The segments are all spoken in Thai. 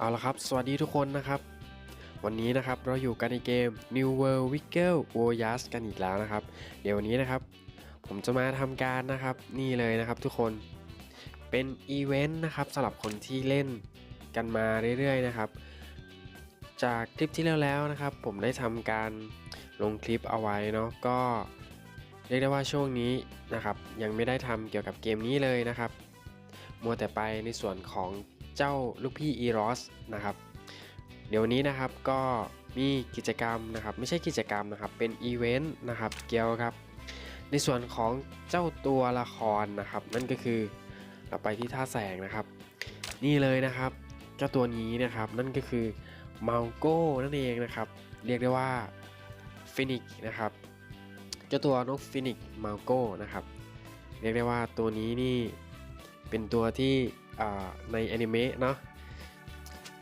เอาละครับ สวัสดีทุกคนนะครับ วันนี้นะครับเราอยู่กันในเกม New World Wiggle Voyage กันอีกแล้วนะครับ เดี๋ยววันนี้นะครับ ผมจะมาทำการนะครับนี่เลยนะครับทุกคนเป็นอีเวนต์นะครับสำหรับคนที่เล่นกันมาเรื่อยๆนะครับ จากคลิปที่แล้วแล้วนะครับ ผมได้ทำการลงคลิปเอาไว้เนาะก็เรียกได้ว่าช่วงนี้นะครับ ยังไม่ได้ทำเกี่ยวกับเกมนี้เลยนะครับ มัวแต่ไปในส่วนของ เจ้าลูกพี่อีรอสนะครับ เดี๋ยววันนี้นะครับก็มีกิจกรรมนะครับ ไม่ใช่กิจกรรมนะครับ เป็นอีเวนต์นะครับเกี่ยวกับ ในส่วนของเจ้าตัวละครนะครับ นั่นก็คือเราไปที่ท่าแสงนะครับ นี่เลยนะครับเจ้าตัวนี้นะครับนั่นก็คือมัลโก้นั่นเองนะครับ เรียกได้ว่าฟินิกนะครับเจ้าตัวนกฟินิกมัลโก้นะครับ เรียกได้ว่าตัวนี้นี่เป็นตัวที่ ในแอนิเมะเนาะ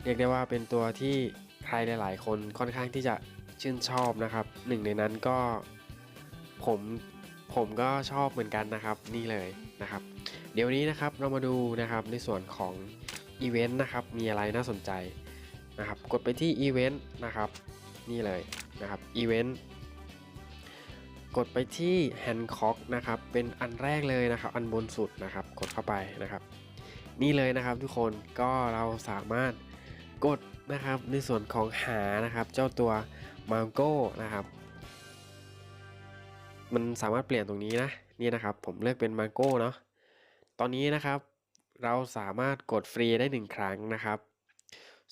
เรียกได้ว่าเป็นตัวที่ใครหลาย ๆ คนค่อนข้างที่จะชื่นชอบนะครับ หนึ่งในนั้นก็ผมผมก็ชอบเหมือนกันนะครับนี่เลยนะครับ เดี๋ยวนี้นะครับเรามาดูนะครับในส่วนของอีเวนต์นะครับมีอะไรน่าสนใจนะครับ กดไปที่อีเวนต์นะครับนี่เลยนะครับอีเวนต์กดไปที่ Hancock นะครับเป็นอันแรกเลยนะครับ อันบนสุดนะครับ กดเข้าไปนะครับ นี่เลยนะครับทุกคนก็เราสามารถกดนะครับในส่วนของหานะครับ เจ้าตัวมังโก้นะครับ มันสามารถเปลี่ยนตรงนี้นะนี่นะครับ ผมเลือกเป็นมังโก้เนาะตอนนี้นะครับ เราสามารถกดฟรีได้หนึ่งครั้งนะครับ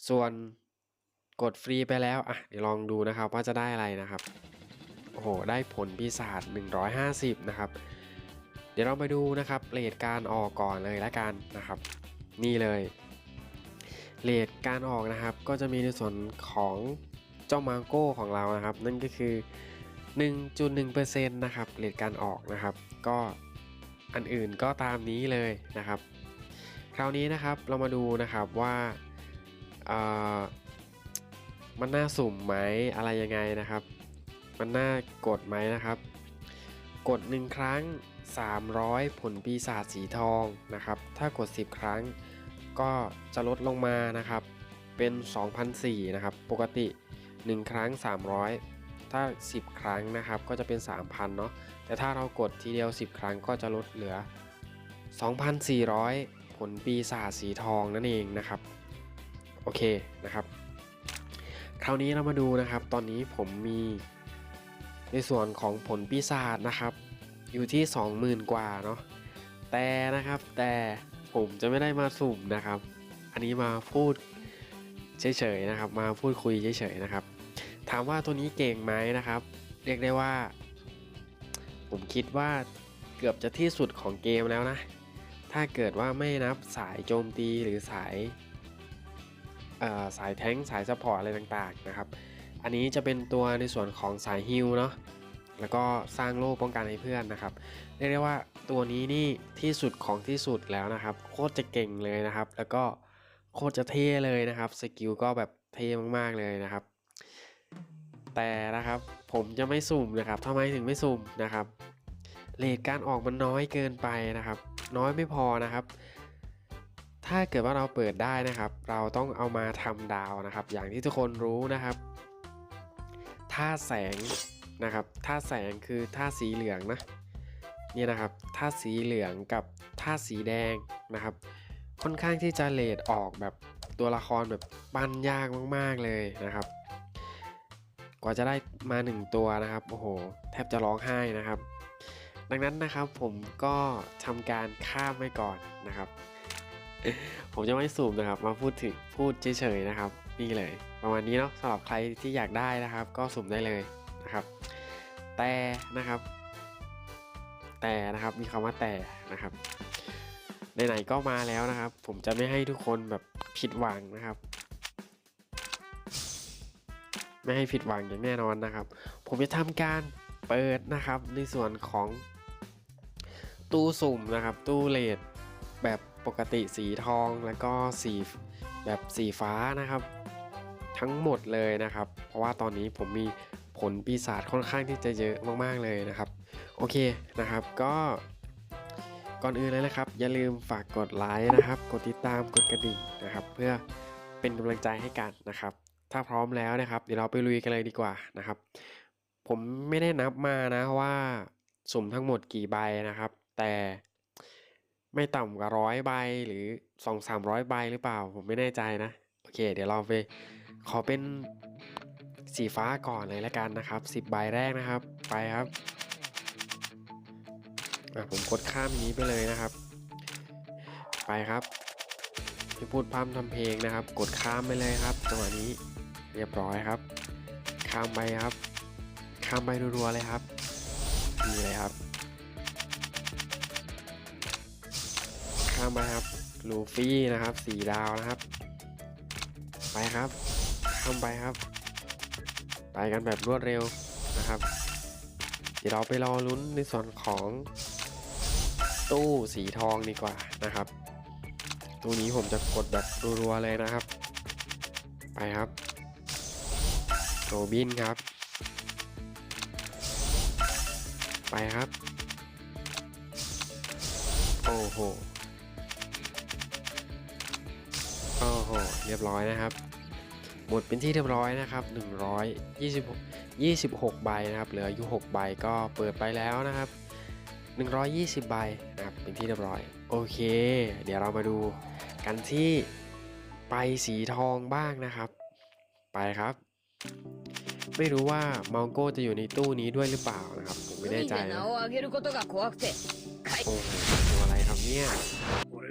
ส่วนกดฟรีไปแล้วอะเดี๋ยวลองดูนะครับว่าจะได้อะไรนะครับโอ้โหได้ผลปีศาจ150 นะครับ ดี๋ยวเราไปดูนะครับเรทการออกก่อนเลยละกันนะครับ นี่เลยเรทการออกนะครับ ก็จะมีในส่วนของเจ้ามังโก้ของเรานะครับ นั่นก็คือ 1.1%นะครับเรทการออกนะครับ ก็อันอื่นก็ตามนี้เลยนะครับ คราวนี้นะครับเรามาดูนะครับว่ามันน่าสุ่มไหมอะไรยังไงนะครับ มันน่ากดไหมนะครับ กด 1 ครั้ง 300 ผลปีศาจสีทองนะครับ ถ้ากด 10 ครั้ง ก็จะลดลงมานะครับ เป็น 2,004นะครับ ปกติ 1 ครั้ง 300 ถ้า 10 ครั้งนะครับ ก็จะเป็น 3,000 เนาะ แต่ถ้าเรากดทีเดียว 10 ครั้งก็จะลดเหลือ 2,400 ผลปีศาจสีทองนั่นเองนะครับ โอเคนะครับ คราวนี้เรามาดูนะครับ ตอนนี้ผมมีในส่วนของผลปีศาจนะครับ อยู่ที่ 20,000 กว่าเนาะแต่นะครับแต่ผมจะไม่ได้มาสุ่มนะครับ อันนี้มาพูดเฉยๆนะครับ มาพูดคุยเฉยๆนะครับ ถามว่าตัวนี้เก่งไหมนะครับ เรียกได้ว่า ผมคิดว่าเกือบจะที่สุดของเกมแล้วนะ ถ้าเกิดว่าไม่นับสายโจมตีหรือสายสายแท้งสายซัพพอร์ตอะไรต่างๆนะครับ อันนี้จะเป็นตัวในส่วนของสายฮิลเนาะ แล้วก็สร้างโล่ป้องกันให้เพื่อนนะครับเรียกได้ว่าตัวนี้นี่ที่สุดของที่สุดแล้วนะครับ โคตรจะเก่งเลยนะครับ แล้วก็โคตรจะเท่เลยนะครับสกิลก็แบบเท่มากๆเลยนะครับ แต่นะครับผมจะไม่สุ่มนะครับทำไมถึงไม่สุ่มนะครับเลทการออกมันน้อยเกินไปนะครับ น้อยไม่พอนะครับ ถ้าเกิดว่าเราเปิดได้นะครับ เราต้องเอามาทำดาวนะครับ อย่างที่ทุกคนรู้นะครับท่าแสง นะครับท่าแสงคือท่าสีเหลืองนะนี่นะครับท่าสีเหลืองกับท่าสีแดงนะครับ ค่อนข้างที่จะเลดออกแบบตัวละครแบบปั้นยากมากๆเลยนะครับ กว่าจะได้มาหนึ่งตัวนะครับโอ้โหแทบจะร้องไห้นะครับ ดังนั้นนะครับผมก็ทำการข้ามไว้ก่อนนะครับ ผมจะไม่สูมนะครับ มาพูดถึงพูดเฉยๆนะครับ นี่เลย ประมาณนี้เนาะสำหรับใครที่อยากได้นะครับ ก็สุ่มได้เลย นะครับ แต่นะครับ แต่นะครับมีคำว่าแต่นะครับไหนๆก็มาแล้วนะครับ ผมจะไม่ให้ทุกคนแบบผิดหวังนะครับ ไม่ให้ผิดหวังอย่างแน่นอนนะครับ ผมจะทำการเปิดนะครับ ในส่วนของตู้สุ่มนะครับ ตู้เลดแบบปกติสีทองแล้วก็สีแบบสีฟ้านะครับ ทั้งหมดเลยนะครับ เพราะว่าตอนนี้ผมมี ผลปีศาจค่อนข้างที่จะเยอะมากๆเลยนะครับ โอเคนะครับก็ก่อนอื่นเลยนะครับ อย่าลืมฝากกดไลค์นะครับ กดติดตามกดกระดิ่งนะครับ เพื่อเป็นกำลังใจให้กันนะครับ ถ้าพร้อมแล้วนะครับ เดี๋ยวเราไปลุยกันเลยดีกว่านะครับ ผมไม่ได้นับมานะว่าสุ่มทั้งหมดกี่ใบนะครับ แต่ไม่ต่ำกว่าร้อยใบหรือสองสามร้อยใบหรือเปล่า ผมไม่แน่ใจนะ โอเค เดี๋ยวเราไปขอเป็น สีฟ้าก่อนเลยแล้วกันนะครับสิบใบแรกนะครับ ไปครับ ผมกดข้ามนี้ไปเลยนะครับ ไปครับไม่พูดพร่ำทำเพลงนะครับ กดข้ามไปเลยครับจังหวะนี้เรียบร้อยครับ ข้ามไปครับ ข้ามไปรัวๆเลยครับดีเลยครับ ข้ามไปครับลูฟี่นะครับสี่ดาวนะครับ ไปครับ ข้ามไปครับ ไปกันแบบรวดเร็วนะครับ เดี๋ยวเราไปรอลุ้นในส่วนของตู้สีทองดีกว่านะครับ ตู้นี้ผมจะกดแบบรัวๆเลยนะครับ ไปครับโรบินครับ ไปครับ โอ้โห โอ้โห เรียบร้อยนะครับ หมดเป็นที่เรียบร้อยนะครับ126 26ใบนะครับ เหลืออยู่6ใบก็เปิดไปแล้วนะครับ 120 ใบนะครับเป็นที่เรียบร้อยโอเค เดี๋ยวเรามาดูกันที่ไปสีทองบ้างนะครับ ไปครับ ไม่รู้ว่ามังโก้จะอยู่ในตู้นี้ด้วยหรือเปล่านะครับ ผมไม่แน่ใจนะโอ้โหตัอะไรครับเนี่ย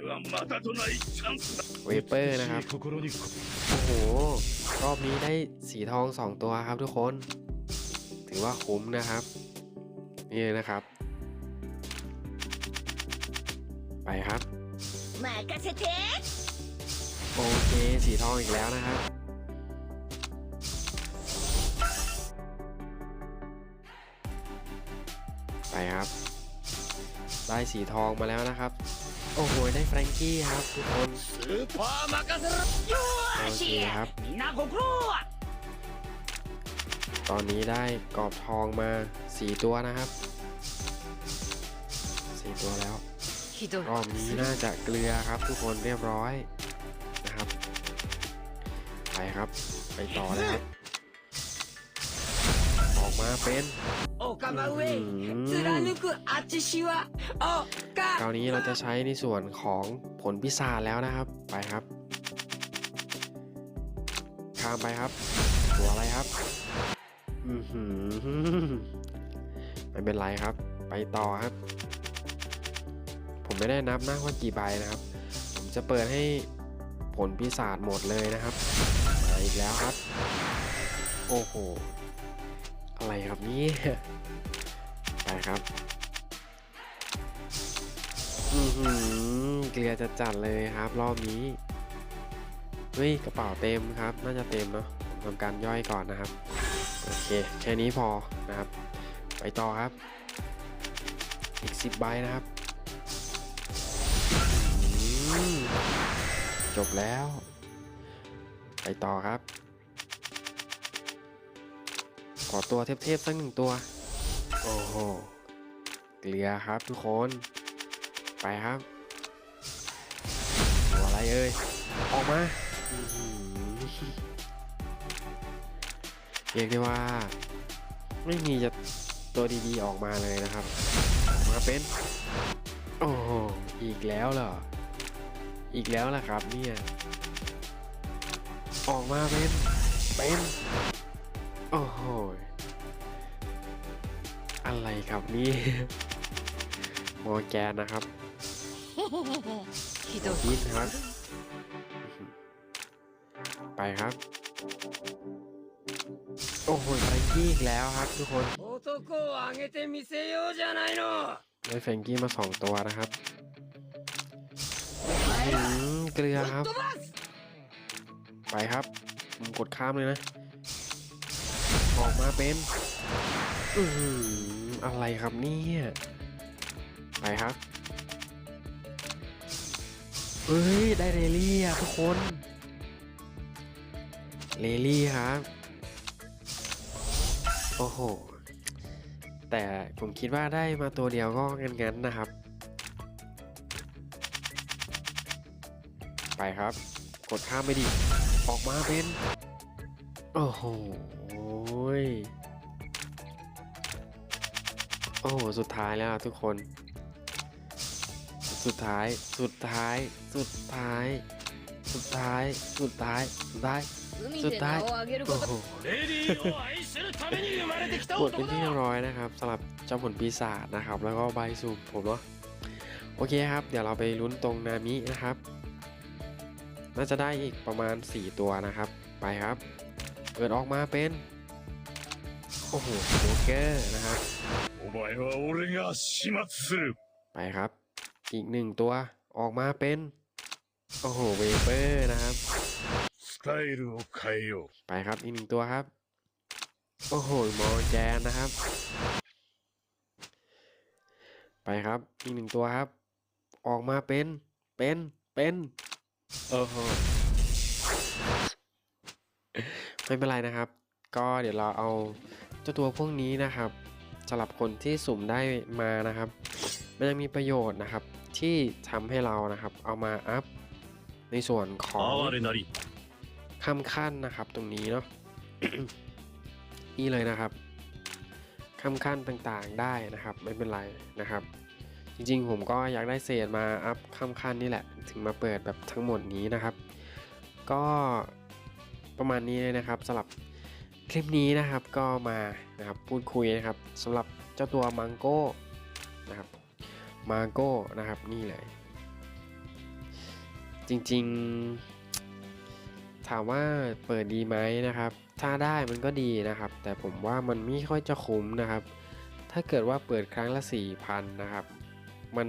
はまたとないチャンスだ เวเปอร์นะครับ 心に โอ้โห รอบนี้ได้สีทองสองตัวครับทุกคน ถือว่าคุ้มนะครับ นี่นะครับ ไปครับ 任せて โอเค สีทองอีกแล้วนะครับ ไปครับ ได้สีทองมาแล้วนะครับ โอ้โห ได้แฟรงกี้ครับทุกคนโอเคครับ ตอนนี้ได้กรอบทองมาสี่ตัวนะครับสี่ตัวแล้วรอบนี้น่าจะเกลือครับทุกคนเรียบร้อยนะครับ ไปครับ ไปต่อเลยครับออกมาเป็น โอกามาเวซึรานุกุอาจิชิวะโอกาคราวนี้เราจะใช้ในส่วนของผลพิศาแล้วนะครับ ไปครับข้ามไปครับหัวอะไรครับ อือหือไม่เป็นไรครับ ไปต่อครับ ผมไม่ได้นับนะว่ากี่ใบนะครับ ผมจะเปิดให้ผลพิศาจหมดเลยนะครับมาอีกแล้วครับ โอ้โห อะไรครับนี่ไปครับอือหือเกลียจะจัดเลยครับรอบนี้เฮ้ยกระเป๋าเต็มครับ น่าจะเต็มเนาะผมทำการย่อยก่อนนะครับ โอเค แค่นี้พอนะครับ ไปต่อครับ อีก 10ใบนะครับ จบแล้ว ไปต่อครับ ขอตัวเทพๆสักหนึ่งตัว โอ้โห เกลียครับทุกคน ไปครับตัวอะไรเอ่ย ออกมาอื้อหือเรียกได้ว่า ไม่มีจะตัวดีๆออกมาเลยนะครับ มาเป็น โอ้โห อีกแล้วเหรอ อีกแล้วล่ะครับเนี่ย ออกมาเป็น เป็น โอ้โห อะไรครับนี่มอแกนนะครับฮิตครับ ไปครับ โอ้โหไปที่อีกแล้วครับทุกคนได้เฟงกี้มาสองตัวนะครับเกลือครับ ไปครับ กดข้ามเลยนะ ออกมาเป็นอืออะไรครับเนี่ยไปครับเฮ้ยได้เรลลี่อะทุกคนเรลลี่ครับโอ้โหแต่ผมคิดว่าได้มาตัวเดียวก็งั้นๆนะครับ ไปครับ กดข้ามไปดิ ออกมาเป็น โอ้โห โอ้โห สุดท้ายแล้วทุกคน สุดท้าย สุดท้าย สุดท้าย สุดท้าย สุดท้าย สุดท้าย สุดท้าย โอ้โหหมดเป็นที่เรียบร้อยนะครับสำหรับเจ้าผลปีศาจนะครับ แล้วก็ใบสูบผมเนาะ โอเคครับ เดี๋ยวเราไปลุ้นตรงนามินะครับ น่าจะได้อีกประมาณ 4 ตัวนะครับ ไปครับ เกิดออกมาเป็น โอ้โหโบเกอนะครับไปครับ อีกหนึ่งตัวออกมาเป็น โอ้โหเวเปอร์นะครับไปครับอีกหนึ่งตัวครับ โอ้โหมอแจนนะครับ ไปครับอีกหนึ่งตัวครับ ออกมาเป็นเป็นเป็นโอ้โห ไม่เป็นไรนะครับ ก็เดี๋ยวเราเอาเจ้าตัวพวกนี้นะครับสำหรับคนที่สุ่มได้มานะครับมันยังมีประโยชน์นะครับ ที่ทำให้เรานะครับ เอามาอัพในส่วนของข้ามขั้นนะครับ ตรงนี้เนาะนี่เลยนะครับข้ามขั้นต่างๆได้นะครับ ไม่เป็นไรนะครับ จริงๆ ผมก็อยากได้เศษมาอัพข้ามขั้นนี่แหละ ถึงมาเปิดแบบทั้งหมดนี้นะครับ ก็ ประมาณนี้เลยนะครับสำหรับคลิปนี้นะครับก็มานะครับพูดคุยนะครับสำหรับเจ้าตัวมังโก้นะครับมังโก้นะครับนี่เลย จริงๆ ถามว่าเปิดดีไหมนะครับ ถ้าได้มันก็ดีนะครับ แต่ผมว่ามันไม่ค่อยจะคุ้มนะครับ ถ้าเกิดว่าเปิดครั้งละ4,000นะครับ มัน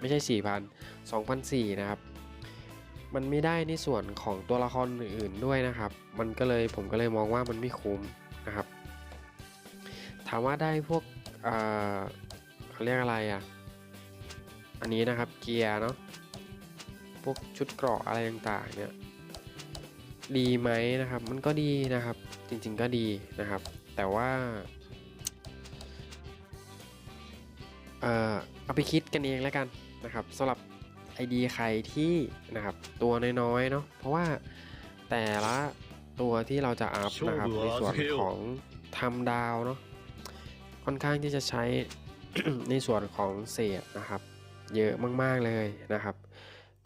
ไม่ใช่4,000 2,400นะครับ มันไม่ได้ในส่วนของตัวละครอื่นๆด้วยนะครับ มันก็เลยผมก็เลยมองว่ามันไม่คุ้มนะครับ ถามว่าได้พวกเอ่อเขาเรียกอะไรอะ อันนี้นะครับเกียร์เนาะ พวกชุดเกราะอะไรต่างๆเนี่ย ดีไหมนะครับ มันก็ดีนะครับ จริงๆก็ดีนะครับ แต่ว่าเอ่อเอาไปคิดกันเองแล้วกันนะครับสำหรับ ID ใครที่นะครับตัวน้อยๆเนาะเพราะว่าแต่ละตัวที่เราจะอัพนะครับในส่วนของทำดาวเนาะค่อนข้างที่จะใช้ในส่วนของเศษนะครับ เยอะมากๆเลยนะครับ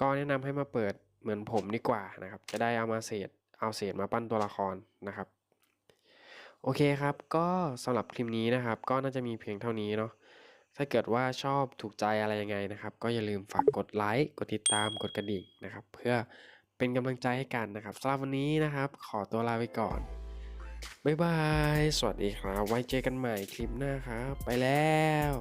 ก็แนะนำให้มาเปิดเหมือนผมดีกว่านะครับ จะได้เอามาเศษเอาเศษมาปั้นตัวละครนะครับ โอเคครับ ก็สำหรับคลิปนี้นะครับ ก็น่าจะมีเพียงเท่านี้เนาะ ถ้าเกิดว่าชอบถูกใจอะไรยังไงนะครับ ก็อย่าลืมฝากกดไลค์กดติดตามกดกระดิ่งนะครับ เพื่อเป็นกำลังใจให้กันนะครับสำหรับวันนี้นะครับ ขอตัวลาไปก่อนบ๊ายบาย สวัสดีครับ ไว้เจอกันใหม่คลิปหน้าครับ ไปแล้ว